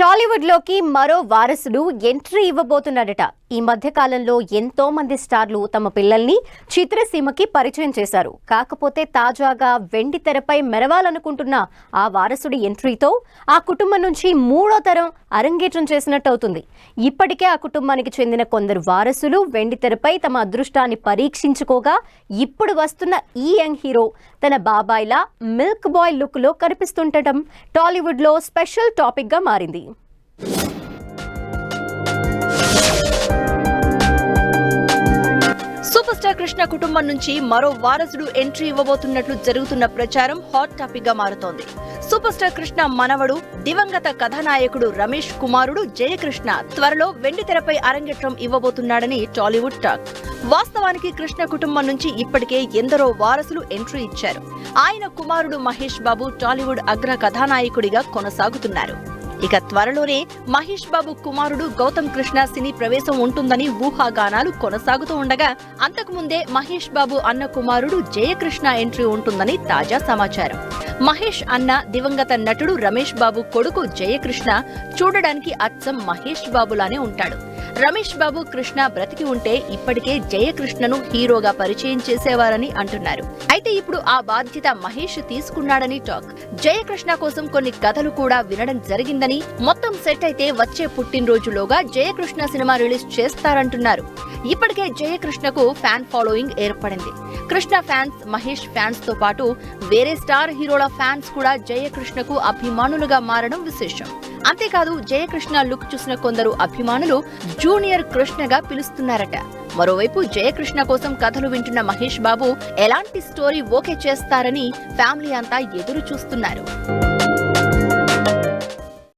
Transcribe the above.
టాలీవుడ్లోకి మరో వారసుడు ఎంట్రీ ఇవ్వబోతున్నాడట. ఈ మధ్య కాలంలో ఎంతో మంది స్టార్లు తమ పిల్లల్ని చిత్రసీమకి పరిచయం చేశారు. కాకపోతే తాజాగా వెండి తెరపై మెరవాలనుకుంటున్న ఆ వారసుడి ఎంట్రీతో ఆ కుటుంబం నుంచి మూడో తరం అరంగేట్రం చేసినట్టు అవుతుంది ఇప్పటికే ఆ కుటుంబానికి చెందిన కొందరు వారసులు వెండి తెరపై తమ అదృష్టాన్ని పరీక్షించుకోగా ఇప్పుడు వస్తున్న ఈ యంగ్ హీరో తన బాబాయ్లా మిల్క్ బాయ్ లుక్లో కనిపిస్తుండటం టాలీవుడ్లో స్పెషల్ టాపిక్గా మారింది. కృష్ణ కుటుంబం నుంచి మరో వారసుడు ఎంట్రీ ఇవ్వబోతున్నట్లు జరుగుతున్న ప్రచారం హాట్ టాపిక్గా మారుతోంది. సూపర్ స్టార్ కృష్ణ మనవడు దివంగత కథానాయకుడు రమేష్ కుమారుడు జయకృష్ణ త్వరలో వెండి తెరపై అరంగేట్రం ఇవ్వబోతున్నాడని టాలీవుడ్ టాక్. వాస్తవానికి కృష్ణ కుటుంబం నుంచి ఇప్పటికే ఎందరో వారసులు ఎంట్రీ ఇచ్చారు. ఆయన కుమారుడు మహేష్ బాబు టాలీవుడ్ అగ్ర కథానాయకుడిగా కొనసాగుతున్నారు. ఇక త్వరలోనే మహేష్ బాబు కుమారుడు గౌతమ్ కృష్ణ సినీ ప్రవేశం ఉంటుందని ఊహాగానాలు కొనసాగుతూ ఉండగా అంతకుముందే మహేష్ బాబు అన్న కుమారుడు జయకృష్ణ ఎంట్రీ ఉంటుందని తాజా సమాచారం. మహేష్ అన్న దివంగత నటుడు రమేష్ బాబు కొడుకు జయకృష్ణ చూడడానికి అచ్చం మహేష్ బాబులానే ఉంటాడు. రమేష్ బాబు కృష్ణ బ్రతికి ఉంటే ఇప్పటికే జయకృష్ణను హీరోగా పరిచయం చేసేవారని అంటున్నారు. అయితే ఇప్పుడు ఆ బాధ్యత మహేష్ తీసుకున్నాడని టాక్. జయకృష్ణ కోసం కొన్ని కథలు కూడా వినడం జరిగిందని మొత్తం సెట్ అయితే వచ్చే పుట్టినరోజులోగా జయకృష్ణ సినిమా రిలీజ్ చేస్తారంటున్నారు. ఇప్పటికే జయకృష్ణకు ఫ్యాన్ ఫాలోయింగ్ ఏర్పడింది. కృష్ణ ఫ్యాన్స్ మహేష్ ఫ్యాన్స్తో పాటు వేరే స్టార్ హీరోల ఫ్యాన్స్ కూడా జయకృష్ణకు అభిమానులుగా మారడం విశేషం. అంతేకాదు జయకృష్ణ లుక్ చూసిన కొందరు అభిమానులు జూనియర్ కృష్ణగా పిలుస్తున్నారట. మరోవైపు జయకృష్ణ కోసం కథలు వింటున్న మహేష్ బాబు ఎలాంటి స్టోరీ ఓకే చేస్తారని ఫ్యామిలీ అంతా ఎదురు చూస్తున్నారు.